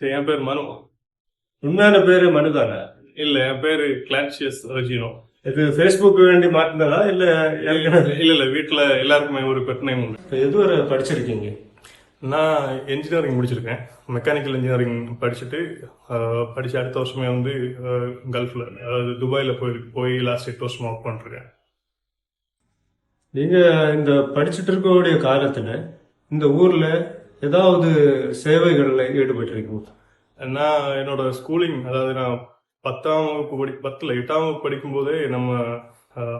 சரி என் பேர் மனு. உண்மையான பேரு மனுதானா இல்ல என் பேரு கிளான்சியஸ் ரஜினோ இது ஃபேஸ்புக் வேண்டி மாத்தினதா இல்ல ஏற்கனவே? இல்ல இல்ல வீட்டுல எல்லாருக்குமே ஒரு பெட் நேம் உண்டு. இப்ப எதுவரை படிச்சிருக்கீங்க? நான் இன்ஜினியரிங் முடிச்சிருக்கேன். மெக்கானிக்கல் இன்ஜினியரிங் படிச்சுட்டு படிச்சு அடுத்த வருஷமே வந்து கல்ஃப்ல அதாவது துபாயில போய் போய் லாஸ்ட் எட்டு வருஷமா ஒர்க் பண்ணிருக்கேன் நீங்க இந்த படிச்சுட்டு இருக்கக்கூடிய காலத்துல இந்த ஊர்ல ஏதாவது சேவைகளில் ஈடுபட்டிருக்கீங்க நான் என்னோட ஸ்கூலிங் அதாவது நான் பத்தாம் வகுப்பு படி பத்தில் எட்டாம் வகுப்பு படிக்கும்போதே நம்ம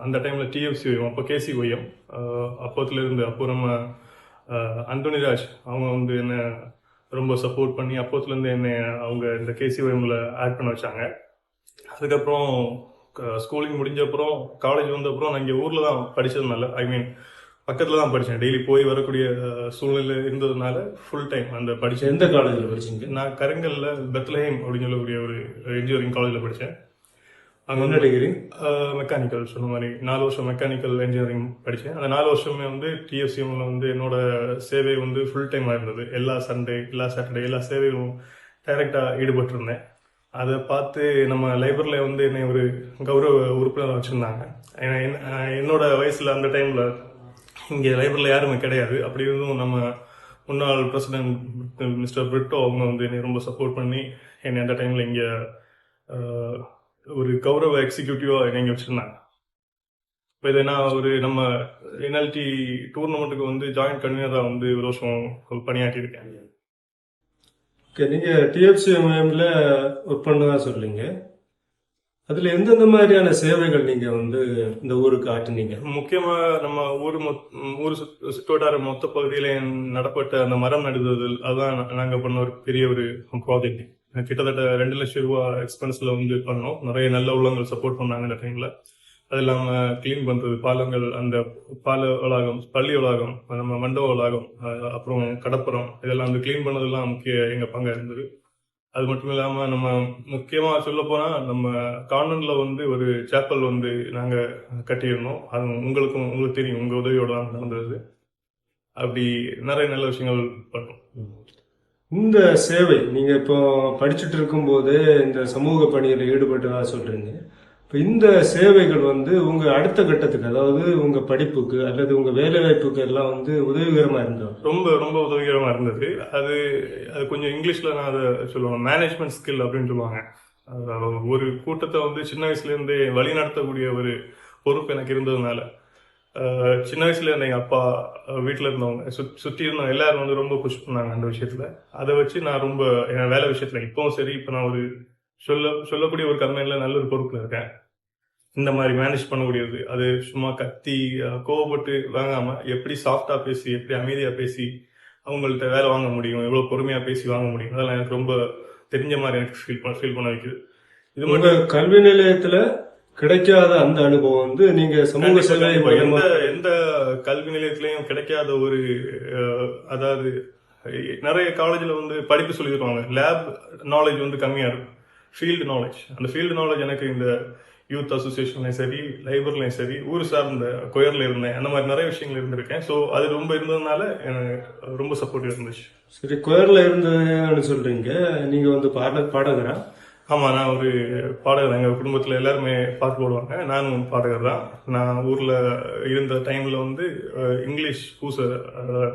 அந்த டைமில் டிஎஃப்சி ஒய்யம் அப்போ கேசி ஒய்யம் அப்போத்துலேருந்து அப்போ நம்ம அந்தோனிராஜ் அவங்க வந்து என்ன ரொம்ப சப்போர்ட் பண்ணி அப்போத்துலேருந்து என்னை அவங்க இந்த கேசி ஒய்யம்ல ஆட் பண்ண வச்சாங்க. அதுக்கப்புறம் ஸ்கூலிங் முடிஞ்ச அப்புறம் காலேஜ் வந்த அப்புறம் நான் இங்கே ஊரில் தான் படித்ததுனால ஐ மீன் பக்கத்தில் தான் படித்தேன் டெய்லி போய் வரக்கூடிய சூழ்நிலை இருந்ததுனால ஃபுல் டைம் அந்த படிச்ச எந்த காலேஜ்ல படிச்சீங்க? நான் கருங்கல்ல பெத்லஹேம் அப்படின்னு சொல்லக்கூடிய ஒரு இன்ஜினியரிங் காலேஜில் படித்தேன் அங்கே வந்து டிகிரி மெக்கானிக்கல் சொன்ன மாதிரி நாலு வருஷம் மெக்கானிக்கல் இன்ஜினியரிங் படித்தேன் அந்த நாலு வருஷமே வந்து டிஎஃப்சிஎம்ல வந்து என்னோட சேவை வந்து ஃபுல் டைமாக இருந்தது. எல்லா சண்டே எல்லா சாட்டர்டே எல்லா சேவையும் டைரெக்டாக ஈடுபட்டிருந்தேன். அதை பார்த்து நம்ம லைப்ரரியில் வந்து என்னை ஒரு கௌரவ உறுப்பினர் வச்சுருந்தாங்க. என்னோட வயசில் அந்த டைமில் இங்கே லைப்ரரியில் யாருமே கிடையாது. அப்படி இருந்தும் நம்ம முன்னாள் பிரசிடென்ட் மிஸ்டர் பிரிட்டோ அவங்க வந்து என்னை ரொம்ப சப்போர்ட் பண்ணி என்னை அந்த டைமில் இங்கே ஒரு கௌரவ எக்ஸிக்யூட்டிவாக என்னை இங்கே வச்சுருந்தாங்க. இப்போ இதை நான் ஒரு நம்ம என்எல்டி டூர்னமெண்ட்டுக்கு வந்து ஜாயின்ட் கன்வீனராக வந்து ஒரு வருஷம் பணியாற்றியிருக்கேன். ஓகே நீங்கள் டிஎஃப்சிஎம்ல ஒர்க் பண்ணதான் சொல்லுங்க அதில் எந்தெந்த மாதிரியான சேவைகள் நீங்கள் வந்து இந்த ஊருக்கு ஆட்டினீங்க முக்கியமாக நம்ம ஊர் மொத் ஊர் சுத்- சுற்றுவட்டார மொத்த பகுதியில நடப்பட்ட அந்த மரம் நடுதல் அதுதான் நாங்கள் பண்ண ஒரு பெரிய ஒரு ப்ராஜெக்ட் கிட்டத்தட்ட ரெண்டு லட்சம் ரூபா எக்ஸ்பென்ஸில் வந்து பண்ணோம். நிறைய நல்ல உள்ளங்கள் சப்போர்ட் பண்ணாங்க இந்த டைமில் அது இல்லாமல் க்ளீன் பண்ணுறது பாலங்கள் அந்த பால வளாகம் பள்ளி வளாகம் நம்ம மண்டப வளாகம் அப்புறம் கடப்புறம் இதெல்லாம் வந்து க்ளீன் பண்ணதெல்லாம் முக்கிய எங்கள் பங்காக இருந்தது அது மட்டும் இல்லாம நம்ம முக்கியமா சொல்ல போனா நம்ம கார்னர்ல வந்து ஒரு சேப்பல் வந்து நாங்க கட்டியிருந்தோம். அது உங்களுக்கும் உங்களுக்கு தெரியும். உங்க உதவியோட தான் நடந்தது. அப்படி நிறைய நல்ல விஷயங்கள் பண்ணோம். இந்த சேவை நீங்க இப்போ படிச்சுட்டு இருக்கும்போது இந்த சமூக பணியில தான் சொல்றீங்க. இப்போ இந்த சேவைகள் வந்து உங்கள் அடுத்த கட்டத்துக்கு அதாவது உங்கள் படிப்புக்கு அல்லது உங்கள் வேலைவாய்ப்புக்கு எல்லாம் வந்து உதவிகரமாக இருந்தோம் ரொம்ப ரொம்ப உதவிகரமாக இருந்தது. அது அது கொஞ்சம் இங்கிலீஷில் நான் அதை சொல்லுவேன் மேனேஜ்மெண்ட் ஸ்கில் அப்படின்னு சொல்லுவாங்க. ஒரு கூட்டத்தை வந்து சின்ன வயசுலேருந்தே வழி நடத்தக்கூடிய ஒரு பொறுப்பு எனக்கு இருந்ததுனால. சின்ன வயசுல இருந்த அப்பா வீட்டில் இருந்தவங்க சுத்- சுற்றி இருந்தவங்க எல்லாரும் வந்து ரொம்ப புஷ் பண்ணாங்க அந்த விஷயத்தில். அதை வச்சு நான் ரொம்ப என் வேலை விஷயத்தில் இப்போவும் சரி இப்போ நான் ஒரு சொல்ல சொல்லக்கூடிய ஒரு கம்பெனில நல்ல ஒரு பொறுப்புல இருக்கேன். இந்த மாதிரி மேனேஜ் பண்ணக்கூடியது. அது சும்மா கத்தி கோவப்பட்டு வாங்காம எப்படி சாஃப்டா பேசி எப்படி அமைதியா பேசி அவங்கள்ட்ட வேலை வாங்க முடியும் எவ்வளவு பொறுமையா பேசி வாங்க முடியும். அதெல்லாம் எனக்கு ரொம்ப தெரிஞ்ச மாதிரி எனக்கு ஃபீல் பண்ண ஃபீல் பண்ண வைக்குது. இது மட்டும் கல்வி நிலையத்துல கிடைக்காத அந்த அனுபவம் வந்து நீங்க சமூக சேவை. எந்த எந்த கல்வி நிலையத்திலையும் கிடைக்காத ஒரு அதாவது நிறைய காலேஜ்ல வந்து படிப்பு சொல்லி தருவாங்க. லேப் நாலேஜ் வந்து கம்மியா இருக்கும். ஃபீல்டு நாலேஜ் அந்த ஃபீல்டு நாலேஜ் எனக்கு இந்த யூத் அசோசியேஷன்லையும் சரி லைப்ரரிலையும் சரி ஊர் சார்ந்த கொயரில் இருந்தேன் அந்த மாதிரி நிறைய விஷயங்கள் இருந்திருக்கேன். ஸோ அது ரொம்ப இருந்ததுனால எனக்கு ரொம்ப சப்போர்ட்டிவ் இருந்துச்சு. சரி கொயரில் இருந்ததுன்னு சொல்கிறீங்க நீங்கள் வந்து பாட பாடகரா? ஆமா நான் ஒரு பாடகர். எங்க குடும்பத்துல எல்லாருமே பாட்டு பாடுவாங்க. நானும் பாடகர் தான். நான் ஊர்ல இருந்த டைம்ல வந்து இங்கிலீஷ் பூசை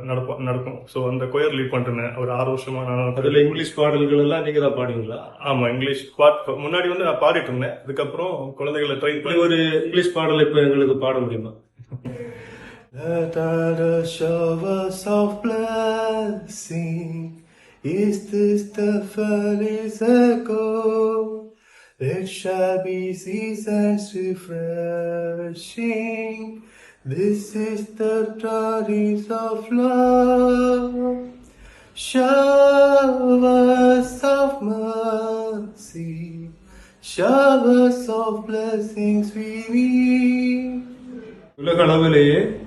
நடப்போம் நடக்கும். ஸோ அந்த கொயர் லீட் பண்ணிருந்தேன் ஒரு ஆறு வருஷமா நான் அதுல இங்கிலீஷ் பாடல்கள் எல்லாம் நீங்க தான் பாடுவீங்களா? ஆமா இங்கிலீஷ் பாட். முன்னாடி வந்து நான் பாடிட்டு இருந்தேன். அதுக்கப்புறம் குழந்தைகளை ட்ரெயின் இப்படி பண்ணி ஒரு இங்கிலீஷ் பாடல் இப்ப எங்களுக்கு பாட முடியுமா? Let show us of blessing. Is this the furnace echo? It shall be seasons refreshing. This is the daughters of love. Showers of mercy, showers of blessings we meet. உலக அளவிலேயே அஹ்,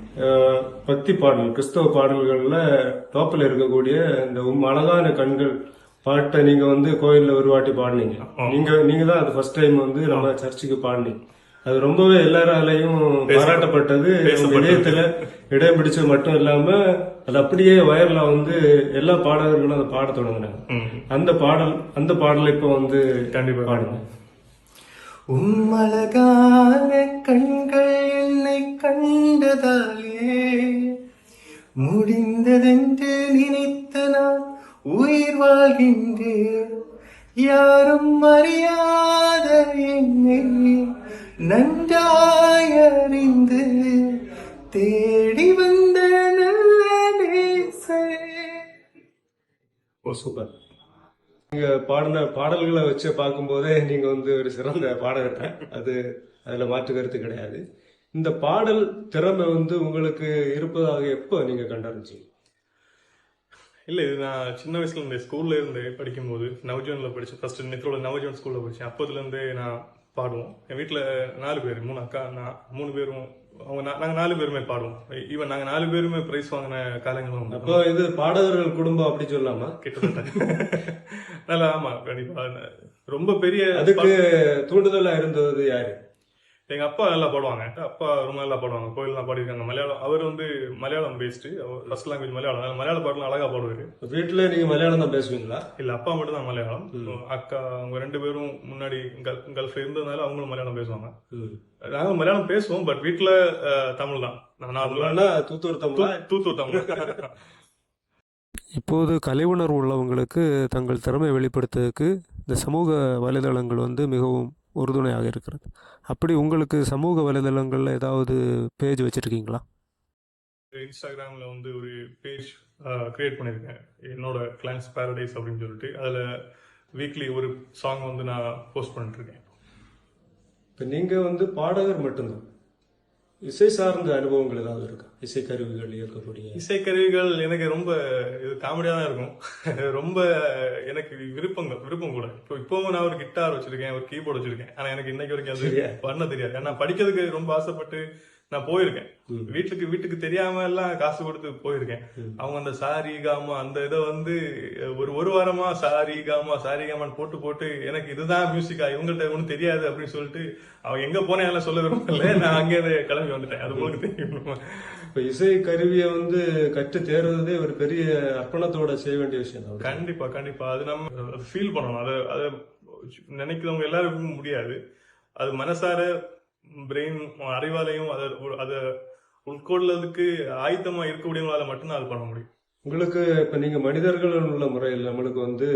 பக்தி பாடல் கிறிஸ்தவ பாடல்கள்ல டாப்ல இருக்கக்கூடிய இந்த உம் அழகான கண்கள் பாட்டை நீங்க வந்து கோயில்ல ஒரு வாட்டி பாடினீங்க. நீங்க நீங்க தான் அது ஃபர்ஸ்ட் டைம் வந்து நம்ம சர்ச்சுக்கு பாடினீங்க. அது ரொம்பவே எல்லாராலையும் பாராட்டப்பட்டது. இதயத்துல இடம் பிடிச்சது மட்டும் இல்லாம அது அப்படியே வயர்ல வந்து எல்லா பாடகர்களும் அதை பாட தொடங்கினாங்க. அந்த பாடல் அந்த பாடல் இப்ப வந்து கண்டிப்பா. பாடுங்க. உம்மழகான கண்கள் என்னை கண்டதாலே முடிந்ததென்று நினைத்த நான் உயிர் வாழ்கின்றேன். யாரும் அறியாத என்னை நன்றாய் அறிந்து தேடி வந்த நல்ல நேசரே. Oh super. நீங்க பாடின பாடல்களை வச்சு பார்க்கும்போதே நீங்க வந்து ஒரு சிறந்த பாடகர் அது அதுல மாற்று கருத்து கிடையாது. இந்த பாடல் திறமை வந்து உங்களுக்கு இருப்பதாக எப்போ நீங்க கண்டறிஞ்சீங்க? இல்லை இது நான் சின்ன வயசுல இருந்தே ஸ்கூல்ல இருந்து படிக்கும்போது நவஜோன்ல படிச்சேன் ஃபர்ஸ்ட் நித்ரோட நவஜோன் ஸ்கூல்ல படிச்சேன். அப்போதுல இருந்தே நான் பாடுவோம். என் வீட்டில் நாலு பேர் மூணு அக்கா நான் மூணு பேரும் அவங்க நா- நாங்க நாலு பேருமே பாடுவோம். ஈவன் நாங்க நாலு பேருமே பிரைஸ் வாங்கின காலங்களும் உண்டு. அப்போ இது பாடகர்கள் குடும்பம் அப்படி சொல்லலாமா கிட்டத்தட்ட. நல்லா ஆமா கண்டிப்பா. ரொம்ப பெரிய அதுக்கு தூண்டுதலா இருந்தது யாரு? எங்க அப்பா நல்லா பாடுவாங்க. அப்பா ரொம்ப நல்லா பாடுவாங்க. கோயில்லாம் பாடிருக்காங்க மலையாளம் அவர் வந்து Malayalam based first language Malayalam. மலையாள பாடலாம் அழகா பாடுவாரு. வீட்டுல நீங்க மலையாளம் தான் பேசுவீங்களா? இல்ல அப்பா மட்டும் தான் மலையாளம் அக்கா அவங்க ரெண்டு பேரும் முன்னாடி கல் கல்ஃப்ல இருந்ததுனால அவங்களும் மலையாளம் பேசுவாங்க. நாங்க மலையாளம் பேசுவோம் பட் அஹ், தமிழ் தான். நான் நார்மலா இல்லைன்னா தூத்துவர் தமிழா? தூத்தூர் தமிழ். இப்போது கலை உணர்வு உள்ளவங்களுக்கு தங்கள் திறமையை வெளிப்படுத்துறதுக்கு இந்த சமூக வலைதளங்கள் வந்து மிகவும் உறுதுணையாக இருக்கிறது. அப்படி உங்களுக்கு சமூக வலைதளங்களில் ஏதாவது பேஜ் வச்சுருக்கீங்களா? இன்ஸ்டாகிராம்ல வந்து ஒரு பேஜ் கிரியேட் பண்ணியிருக்கேன் என்னோட கிளான்ஸ் பாரடைஸ் அப்படின்னு சொல்லிட்டு. அதுல வீக்லி ஒரு சாங் வந்து நான் போஸ்ட் பண்ணிட்டு இருக்கேன் இப்ப நீங்க வந்து பாடகர் மட்டும்தான். இசை சார்ந்த அனுபவங்கள் ஏதாவது இருக்கா? இசை கருவிகள் இயக்கக்கூடிய இசைக்கருவிகள் எனக்கு ரொம்ப இது காமெடியா தான் இருக்கும். ரொம்ப எனக்கு விருப்பங்கள் விருப்பம் கூட. இப்போ இப்பவும் நான் ஒரு கிட்டார் வச்சிருக்கேன் ஒரு கீபோர்டு வச்சிருக்கேன். ஆனா எனக்கு இன்னைக்கு வரைக்கும் அது? பண்ண தெரியாது. ஏன்னா படிக்கிறதுக்கு ரொம்ப ஆசைப்பட்டு நான் போயிருக்கேன். வீட்டுக்கு வீட்டுக்கு தெரியாம எல்லாம் காசு கொடுத்து போயிருக்கேன். அவங்க அந்த சாரி காமா அந்த இதை வந்து ஒரு ஒரு வாரமா சாரி காமா சாரி காமான்னு போட்டு போட்டு எனக்கு இதுதான் மியூசிக்கா இவங்கள்ட்ட ஒன்றும் தெரியாது அப்படின்னு சொல்லிட்டு அவங்க எங்க போனேன் எல்லாம் சொல்ல விரும்பல. நான் அங்கே கிளம்பி வந்துட்டேன். அது உங்களுக்கு தெரியும்? இப்ப இசை கருவியை வந்து கற்று தேர்றதே ஒரு பெரிய அர்ப்பணத்தோட செய்ய வேண்டிய விஷயம் தான். கண்டிப்பா கண்டிப்பா. அது நம்ம ஃபீல் பண்ணணும். அதை அதை நினைக்கிறவங்க எல்லாருக்கும் முடியாது. அது மனசார பிரெயின் அறிவாலையும் அதை அதை உட்கொள்ளதுக்கு ஆயத்தமா இருக்கக்கூடியவங்களால மட்டும்தான் அது பண்ண முடியும். உங்களுக்கு இப்ப நீங்க மனிதர்கள் உள்ள முறையில் நம்மளுக்கு வந்து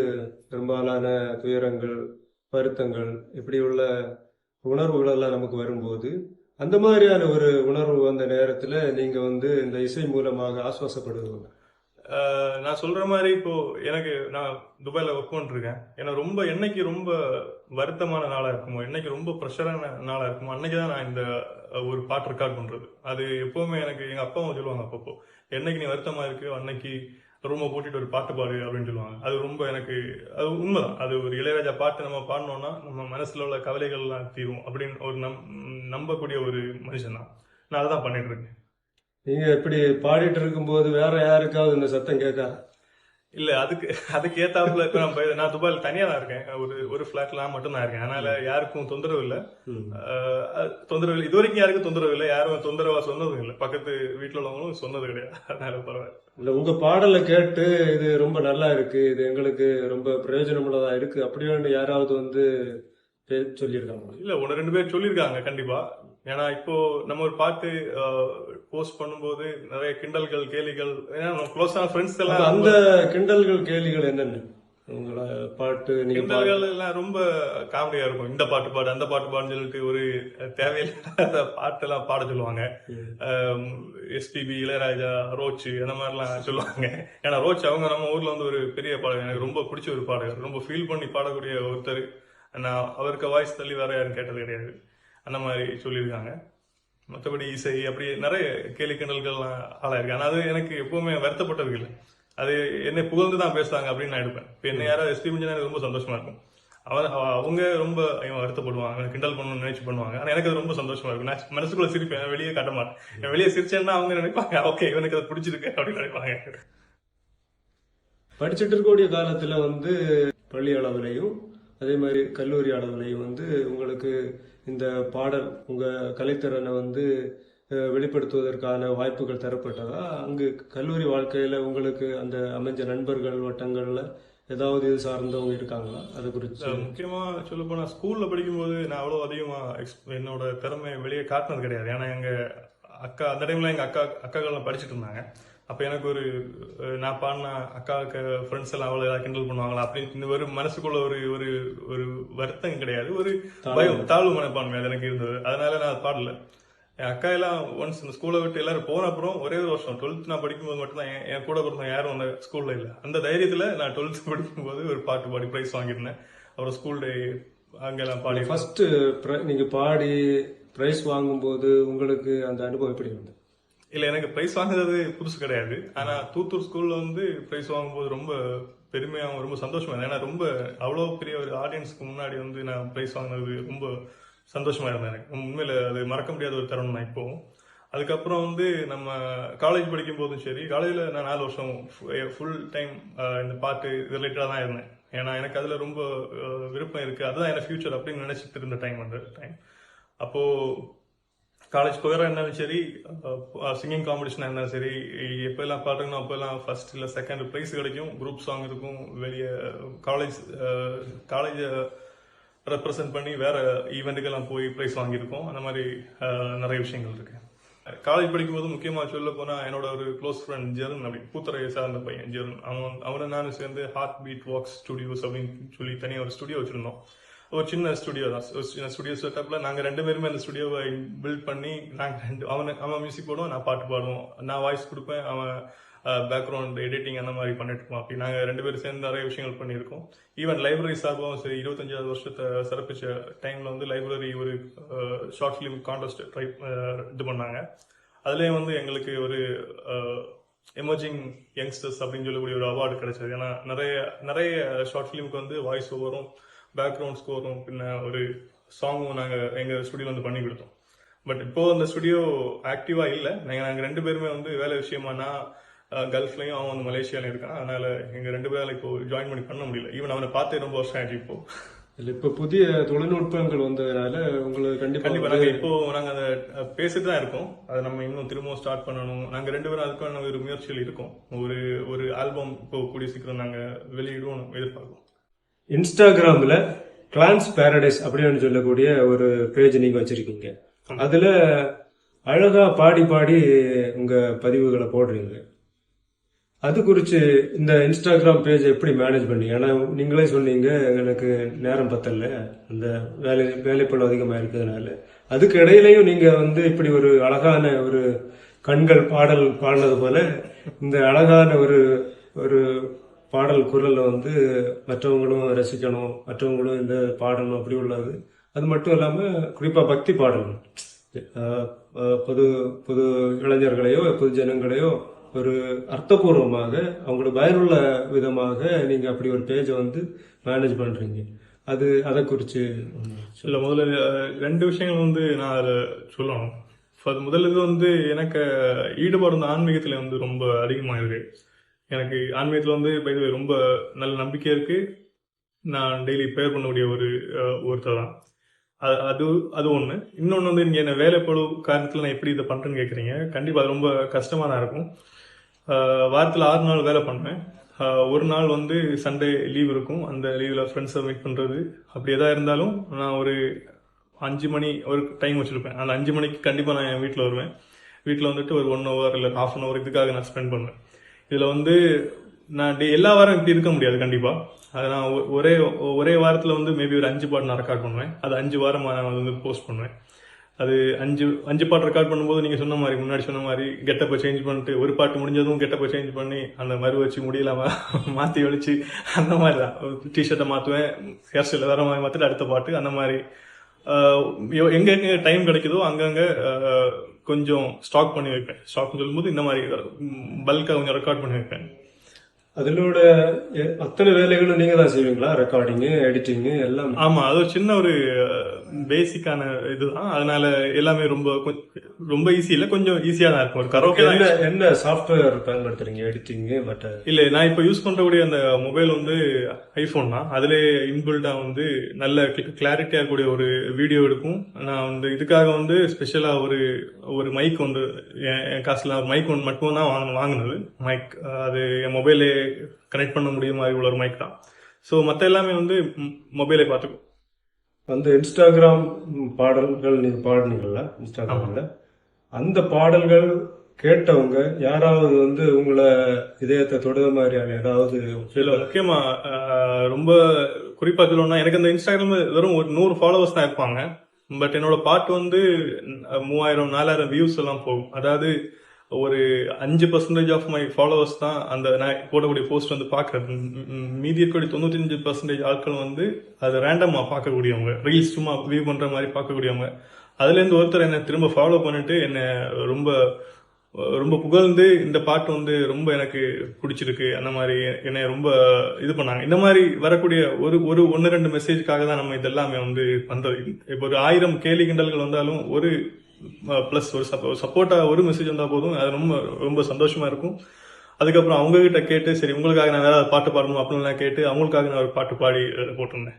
பெரும்பாலான துயரங்கள் வருத்தங்கள் இப்படி உள்ள உணர்வுகள் எல்லாம் நமக்கு வரும்போது அந்த மாதிரியான ஒரு உணர்வு வந்த நேரத்துல நீங்க வந்து இந்த இசை மூலமாக ஆசுவாசப்படுவீங்க நான் சொல்ற மாதிரி இப்போ எனக்கு நான் துபாயில் ஒர்க் பண்ணிருக்கேன் ஏன்னா ரொம்ப என்னைக்கு ரொம்ப வருத்தமான நாளாக இருக்குமோ என்னைக்கு ரொம்ப ப்ரெஷரான நாளாக இருக்குமோ அன்னைக்கு தான் நான் இந்த ஒரு பாட்டு ரெக்கார்ட் பண்ணுறது அது எப்போவுமே எனக்கு எங்கள் அப்பாவும் சொல்லுவாங்க அப்பப்போ என்னைக்கு நீ வருத்தமாக இருக்கு? அன்னைக்கு ரொம்ப போட்டுட்டு ஒரு பாட்டு பாடு அப்படின்னு சொல்லுவாங்க. அது ரொம்ப எனக்கு அது உண்மைதான். அது ஒரு இளையராஜா பாட்டு நம்ம பாடினோம்னா நம்ம மனசில் உள்ள கவலைகள்லாம் தீரும் அப்படின்னு ஒரு நம் நம்பக்கூடிய ஒரு மனுஷன் தான் நான் அதை தான் பண்ணிட்டு இருக்கேன் நீங்க இப்படி பாடிட்டு இருக்கும்போது வேற யாருக்காவது இந்த சத்தம் கேட்கா இல்ல அதுக்கு அதுக்கு ஏத்தாப்புல இப்ப நான் போய்- நான் துபாயில் தனியா தான் இருக்கேன். ஒரு ஒரு பிளாட்ல நான் மட்டும் தான் இருக்கேன். அதனால யாருக்கும் தொந்தரவு இல்ல. தொந்தரவு இல்லை. இது வரைக்கும் யாருக்கும் தொந்தரவு இல்லை. யாரும் தொந்தரவா சொன்னதும் இல்லை. பக்கத்து வீட்டுல உள்ளவங்களும் சொன்னது கிடையாது. அதனால பரவாயில்ல. இல்ல உங்க பாடலை கேட்டு இது ரொம்ப நல்லா இருக்கு. இது எங்களுக்கு ரொம்ப பிரயோஜனமுள்ளதா இருக்கு. அப்படின்னு யாராவது வந்து சொல்லியிருக்காங்க இல்ல ஒன்னு ரெண்டு பேர் சொல்லியிருக்காங்க கண்டிப்பா. ஏன்னா இப்போ நம்ம ஒரு பாட்டு போஸ்ட் பண்ணும்போது நிறைய கிண்டல்கள் கேலிகள் ஏன்னா நம்ம க்ளோஸான ஃப்ரெண்ட்ஸ் எல்லாம் அந்த கிண்டல்கள் கேலிகள் என்னென்ன? உங்களோட பாட்டு கிண்டல்கள் எல்லாம் ரொம்ப காமெடியா இருக்கும். இந்த பாட்டு பாடு அந்த பாட்டு பாடுன்னு சொல்லிட்டு ஒரு தேவையில்லாத பாட்டெல்லாம் பாட சொல்லுவாங்க. எஸ்பிபி இளையராஜா ரோச் அந்த மாதிரிலாம் சொல்லுவாங்க. ஏன்னா ரோச் அவங்க நம்ம ஊர்ல வந்து ஒரு பெரிய பாடகர். எனக்கு ரொம்ப பிடிச்ச ஒரு பாடகர். ரொம்ப ஃபீல் பண்ணி பாடக்கூடிய ஒருத்தர். நான் அவருக்கு வாய்ஸ் தள்ளி வேற யாரும் கேட்டது கிடையாது. அந்த மாதிரி சொல்லியிருக்காங்க. மற்றபடி இசை அப்படி நிறைய கேலி கிண்டல்கள்லாம் ஆளாயிருக்கு ஆனால் அது எனக்கு எப்பவுமே வருத்தப்பட்டது இல்லை. அது என்னை புகழ்ந்து தான் பேசுறாங்க அப்படின்னு நான் எடுப்பேன். இப்போ என்ன யாராவது எஸ்பி மிஞ்சனா எனக்கு ரொம்ப சந்தோஷமா இருக்கும். அவன் அவங்க ரொம்ப இவன் வருத்தப்படுவாங்க கிண்டல் பண்ணணும்னு நினைச்சு பண்ணுவாங்க. ஆனால் எனக்கு அது ரொம்ப சந்தோஷமா இருக்கும். நான் மனசுக்குள்ள சிரிப்பேன் வெளியே காட்ட மாட்டேன். என் வெளியே சிரிச்சேன்னா அவங்க நினைப்பாங்க ஓகே இவனுக்கு அது பிடிச்சிருக்கு அப்படின்னு நினைப்பாங்க. படிச்சுட்டு இருக்கக்கூடிய காலத்தில் வந்து பள்ளி அளவுலையும் அதே மாதிரி கல்லூரி அளவுலையும் வந்து உங்களுக்கு இந்த பாடல் உங்கள் கலைத்திறனை வந்து வெளிப்படுத்துவதற்கான வாய்ப்புகள் தரப்பட்டதா? அங்கு கல்லூரி வாழ்க்கையில் உங்களுக்கு அந்த அமைஞ்ச நண்பர்கள் வட்டங்களில் ஏதாவது இது சார்ந்தவங்க இருக்காங்களா? அது குறித்து. முக்கியமாக சொல்ல போனால் ஸ்கூலில் படிக்கும்போது நான் அவ்வளோ அதிகமாக எக்ஸ் என்னோட திறமையை வெளியே காட்டினது கிடையாது. ஏன்னா எங்கள் அக்கா அந்த டைமில் எங்கள் அக்கா அக்காக்கள்லாம் படிச்சுட்டு இருந்தாங்க. அப்ப எனக்கு ஒரு நான் பாடின அக்காவுக்கு ஃப்ரெண்ட்ஸ் எல்லாம் அவ்வளவு ஏதாவது கிண்டல் பண்ணுவாங்களா அப்படின்னு இந்த ஒரு மனசுக்குள்ள ஒரு ஒரு ஒரு வருத்தம் கிடையாது. ஒரு பயம் தாழ்வு மனப்பான்மை அது எனக்கு இருந்தது. அதனால நான் அது பாடல. என் அக்கா எல்லாம் ஒன்ஸ் இந்த ஸ்கூலை விட்டு எல்லாரும் போன அப்புறம் ஒரே ஒரு வருஷம் டுவெல்த் நான் படிக்கும்போது மட்டும்தான் என் கூட பிறந்தவங்க யாரும் அந்த ஸ்கூல்ல இல்லை. அந்த தைரியத்துல நான் டுவெல்த் படிக்கும்போது ஒரு பாட்டு பாடி ப்ரைஸ் வாங்கியிருந்தேன். அப்புறம் ஸ்கூல் டே அங்கெல்லாம் பாடி ஃபர்ஸ்ட் நீங்க பாடி பிரைஸ் வாங்கும்போது உங்களுக்கு அந்த அனுபவம் எப்படி இருந்தது? இல்லை எனக்கு ப்ரைஸ் வாங்குறது புதுசு கிடையாது. ஆனால் தூத்தூர் ஸ்கூலில் வந்து ப்ரைஸ் வாங்கும்போது ரொம்ப பெருமையாகவும் ரொம்ப சந்தோஷமாக இருந்தேன். ஏன்னா ரொம்ப அவ்வளோ பெரிய ஒரு ஆடியன்ஸ்க்கு முன்னாடி வந்து நான் ப்ரைஸ் வாங்கினது ரொம்ப சந்தோஷமாக இருந்தேன் எனக்கு. உண்மையில் அது மறக்க முடியாத ஒரு தருணம் தான் இப்போவும் அதுக்கப்புறம் வந்து நம்ம காலேஜ் படிக்கும் போதும் சரி காலேஜில் நான் நாலு வருஷம் ஃபுல் டைம் இந்த பாட்டு ரிலேட்டடாக தான் இருந்தேன். ஏன்னா எனக்கு அதில் ரொம்ப விருப்பம் இருக்குது அதுதான் எனக்கு ஃபியூச்சர் அப்படின்னு நினச்சிட்டு இருந்த டைம் அந்த டைம் அப்போது காலேஜ் போயிடா இருந்தாலும் சரி சிங்கிங் காம்படிஷனாக இருந்தாலும் சரி எப்போல்லாம் பாடுறோம் அப்போல்லாம் ஃபர்ஸ்ட் இல்லை செகண்ட் ப்ரைஸ் கிடைக்கும். குரூப் சாங் இருக்கும். வெளியே காலேஜ் காலேஜை ரெப்ரசன்ட் பண்ணி வேற ஈவெண்ட்டுக்கெல்லாம் போய் ப்ரைஸ் வாங்கியிருக்கோம். அந்த மாதிரி நிறைய விஷயங்கள் இருக்கு. காலேஜ் படிக்கும்போது முக்கியமாக சொல்ல போனால் என்னோட ஒரு க்ளோஸ் ஃப்ரெண்ட் ஜெரன் அப்படி பூத்தரையை சார்ந்த பையன் ஜெரன் அவன் அவனை நானும் சேர்ந்து ஹார்ட் பீட் வாக்ஸ் ஸ்டுடியோஸ் அப்படின்னு சொல்லி தனியாக ஒரு ஸ்டுடியோ வச்சுருந்தோம். ஒரு சின்ன ஸ்டுடியோ தான். ஒரு சின்ன ஸ்டுடியோ செட்டப்ல நாங்க ரெண்டு பேருமே அந்த ஸ்டுடியோவை பில்ட் பண்ணி நாங்க ரெண்டு அவன் அவன் மியூசிக் போடுவோம் நான் பாட்டு பாடுவோம். நான் வாய்ஸ் கொடுப்பேன் அவன் பேக்ரவுண்ட் எடிட்டிங் அந்த மாதிரி பண்ணிட்டு இருப்போம் அப்படி நாங்கள் ரெண்டு பேரும் சேர்ந்து நிறைய விஷயங்கள் பண்ணியிருக்கோம். ஈவன் லைப்ரரி சார்பாகவும் சரி இருபத்தஞ்சாவது வருஷத்தை சிறப்பிச்ச டைம்ல வந்து லைப்ரரி ஒரு ஷார்ட் ஃபிலிம் கான்டெஸ்ட் ட்ரை இது பண்ணாங்க. அதுலேயே வந்து எங்களுக்கு ஒரு எமர்ஜிங் யங்ஸ்டர்ஸ் அப்படின்னு சொல்லக்கூடிய ஒரு அவார்டு கிடைச்சது. ஏன்னா நிறைய நிறைய ஷார்ட் ஃபிலிமுக்கு வந்து வாய்ஸ் ஓவரும் பேக்ரவுண்ட் ஸ்கோரும் பின்ன ஒரு சாங்கும் நாங்கள் எங்கள் ஸ்டுடியோவில் வந்து பண்ணி கொடுத்தோம். பட் இப்போ அந்த ஸ்டுடியோ ஆக்டிவாக இல்லை. நாங்கள் நாங்கள் ரெண்டு பேருமே வந்து வேலை விஷயமா நான் அஹ், கல்ஃப்லயும் அவன் வந்து மலேசியாலையும் இருக்கான் அதனால எங்கள் ரெண்டு பேரால இப்போ ஜாயின் பண்ணி பண்ண முடியல. ஈவன் அவனை பார்த்தே ரொம்ப வருஷம் ஆயிடுச்சு இப்போ. இல்ல இப்ப புதிய தொழில்நுட்பங்கள் வந்ததுனால உங்களுக்கு கண்டிப்பா கண்டிப்பா. வந்து- நாங்க இப்போ நாங்க அதை பேசிட்டு தான் இருக்கோம். அதை நம்ம இன்னும் திரும்பவும் ஸ்டார்ட் பண்ணணும். நாங்க ரெண்டு பேரும் அதுக்கான ஒரு முயற்சியில் இருக்கோம். ஒரு ஒரு ஆல்பம் இப்போ கூடிய சீக்கிரம் நாங்க வெளியிடுவோம் எதிர்பார்க்கோம் இன்ஸ்டாகிராம்ல கிளான்ஸ் பாரடைஸ் அப்படின்னு சொல்லக்கூடிய ஒரு பேஜ் நீங்க வச்சிருக்கீங்க. அதுல அழகா பாடி பாடி உங்க பதிவுகளை போடுறீங்க. அது குறிச்சு இந்த இன்ஸ்டாகிராம் பேஜ் எப்படி மேனேஜ் பண்ணீங்க? ஏன்னா நீங்களே சொன்னீங்க எனக்கு நேரம் பத்தல. அந்த வேலை வேலைப்பளு அதிகமா இருக்கிறதுனால. அதுக்கு இடையிலையும் நீங்க வந்து இப்படி ஒரு அழகான ஒரு கண்கள் பாடல் பாடினது போல இந்த அழகான ஒரு ஒரு பாடல் குரலில் வந்து மற்றவங்களும் ரசிக்கணும் மற்றவங்களும் இந்த பாடணும் அப்படி உள்ளது. அது மட்டும் இல்லாமல் குறிப்பாக பக்தி பாடல். பொது பொது இளைஞர்களையோ பொது ஜனங்களையோ ஒரு அர்த்தபூர்வமாக அவங்களுக்கு பயனுள்ள விதமாக நீங்கள் அப்படி ஒரு பேஜை வந்து மேனேஜ் பண்ணுறீங்க அது அதை குறித்து இல்லை முதல்ல ரெண்டு விஷயங்கள் வந்து நான் அதை சொல்லணும். அது முதல் இது வந்து எனக்கு ஈடுபாடு வந்து ஆன்மீகத்தில் வந்து ரொம்ப அதிகமாக இருக்குது எனக்கு ஆன்மீகத்தில் வந்து by ரொம்ப நல்ல நம்பிக்கை இருக்கு. நான் டெய்லி ப்ரேயர் பண்ணக்கூடிய ஒரு ஒருத்தர் தான் அது அது அது ஒன்று இன்னொன்று வந்து நீங்கள் என்ன வேலைப்பழு காரணத்தில் நான் எப்படி இதை பண்ணுறேன்னு கேட்குறீங்க கண்டிப்பாக அது ரொம்ப கஷ்டமாக தான் இருக்கும் வாரத்தில் ஆறு நாள் வேலை பண்ணுவேன் ஒரு நாள் வந்து சண்டே லீவ் இருக்கும். அந்த லீவில் ஃப்ரெண்ட்ஸை மீட் பண்ணுறது அப்படி எதாக இருந்தாலும் நான் ஒரு அஞ்சு மணி ஒரு டைம் வச்சுருப்பேன். அந்த அஞ்சு மணிக்கு கண்டிப்பாக நான் என் வீட்டில் வருவேன். வீட்டில் வந்துட்டு ஒரு ஒன் ஹவர் இல்லை ஹாஃப் அன் ஹவர் இதுக்காக நான் ஸ்பெண்ட் பண்ணுவேன். இதில் வந்து நான் டே எல்லா வாரம் இப்படி இருக்க முடியாது கண்டிப்பாக அதை நான் ஒ- ஒரே ஒரே வாரத்தில் வந்து மேபி ஒரு அஞ்சு பாட்டு நான் ரெக்கார்ட் பண்ணுவேன். அது அஞ்சு வாரம் நான் வந்து போஸ்ட் பண்ணுவேன். அது அஞ்சு அஞ்சு பாட்டு ரெக்கார்ட் பண்ணும்போது நீங்கள் சொன்ன மாதிரி முன்னாடி சொன்ன மாதிரி கெட்டப்பை சேஞ்ச் பண்ணிட்டு ஒரு பாட்டு முடிஞ்சதும் கெட்டப்பை சேஞ்ச் பண்ணி அந்த மறு வச்சு முடியலாம மாற்றி ஒழிச்சு அந்த மாதிரி தான். டிஷர்ட்டை மாற்றுவேன் ஹேர் ஸ்டைலில் வேறு மாதிரி மாற்றிட்டு அடுத்த பாட்டு அந்த மாதிரி. எங்கெங்கே டைம் கிடைக்குதோ அங்கங்கே கொஞ்சம் ஸ்டாக் பண்ணி வைப்பேன். ஸ்டாக் சொல்லும்போது இந்த மாதிரி பல்காக கொஞ்சம் ரெக்கார்ட் பண்ணி வைப்பேன். அதிலோட அத்தனை வேலைகளும் நீங்க தான் செய்வீங்களா? ரெக்கார்டிங் எடிட்டிங் எல்லாம்? ஆமா அது ஒரு சின்ன ஒரு பேசிக்கான இதுதான். அதனால எல்லாமே ரொம்ப ரொம்ப ஈஸி இல்லை கொஞ்சம் ஈஸியா தான் இருக்கும். ஒரு கரோக்கே என்ன என்ன சாஃப்ட்வேர் பயன்படுத்துறீங்க? எடிட்டிங்கு மற்ற? இல்ல நான் இப்போ யூஸ் பண்றக்கூடிய அந்த மொபைல் வந்து ஐபோன் தான். அதுல இன்பில்டா வந்து நல்ல கிளாரிட்டியா இருக்கக்கூடிய ஒரு வீடியோ எடுக்கும். நான் வந்து இதுக்காக வந்து ஸ்பெஷலா ஒரு ஒரு மைக் வந்து என் காசுல ஒரு மைக் ஒன்று மட்டும் தான் வாங்க வாங்கினது. மைக் அது என் மொபைலே கனெக்ட் பண்ண முடியும்? மாதிரி உள்ள ஒரு மைக் தான். ஸோ மற்ற எல்லாமே வந்து மொபைலை பார்த்துக்கும். அந்த இன்ஸ்டாகிராம் பாடல்கள் நீங்க பாடுனீங்கல்ல இன்ஸ்டாகிராம்ல அந்த பாடல்கள் கேட்டவங்க யாராவது வந்து உங்களை இதயத்தை தொடுத மாதிரியான ஏதாவது இதுல முக்கியமா அஹ், ரொம்ப குறிப்பா சொல்லணும்னா எனக்கு அந்த இன்ஸ்டாகிராம் வெறும் ஒரு நூறு ஃபாலோவர்ஸ் தான் இருப்பாங்க. பட் என்னோட பாட்டு வந்து மூவாயிரம் நாலாயிரம் வியூஸ் எல்லாம் போகும். அதாவது ஒரு அஞ்சு பர்சன்டேஜ் ஆஃப் மை ஃபாலோவர்ஸ் தான் அந்த நான் போடக்கூடிய போஸ்ட் வந்து பார்க்கறது மீதி இருக்கக்கூடிய தொண்ணூத்தஞ்சு பர்சன்டேஜ் ஆட்கள் வந்து அது ரேண்டமாக பார்க்கக்கூடியவங்க. ரீல்ஸ் சும்மா வியூ பண்ணுற மாதிரி பார்க்கக்கூடியவங்க. அதுலேருந்து ஒருத்தர் என்னை திரும்ப ஃபாலோ பண்ணிட்டு என்னை ரொம்ப ரொம்ப புகழ்ந்து இந்த பாட்டு வந்து ரொம்ப எனக்கு பிடிச்சிருக்கு. அந்த மாதிரி என்னை ரொம்ப இது பண்ணாங்க. இந்த மாதிரி வரக்கூடிய ஒரு ஒரு ஒன்று ரெண்டு மெசேஜ்க்காக தான் நம்ம இதெல்லாமே வந்து பண்றது இப்போ ஒரு ஆயிரம் கேலி கிண்டல்கள் வந்தாலும் ஒரு ப்ளஸ் ஒரு சப்போர்ட்டாக ஒரு மெசேஜ் வந்தால் போதும். அது ரொம்ப ரொம்ப சந்தோஷமாக இருக்கும். அதுக்கப்புறம் அவங்கக்கிட்ட கேட்டு சரி உங்களுக்காக நான் ஏதாவது பாட்டு பாடணும் அப்படின்லாம் கேட்டு அவங்களுக்காக நான் ஒரு பாட்டு பாடி போட்டிருந்தேன்.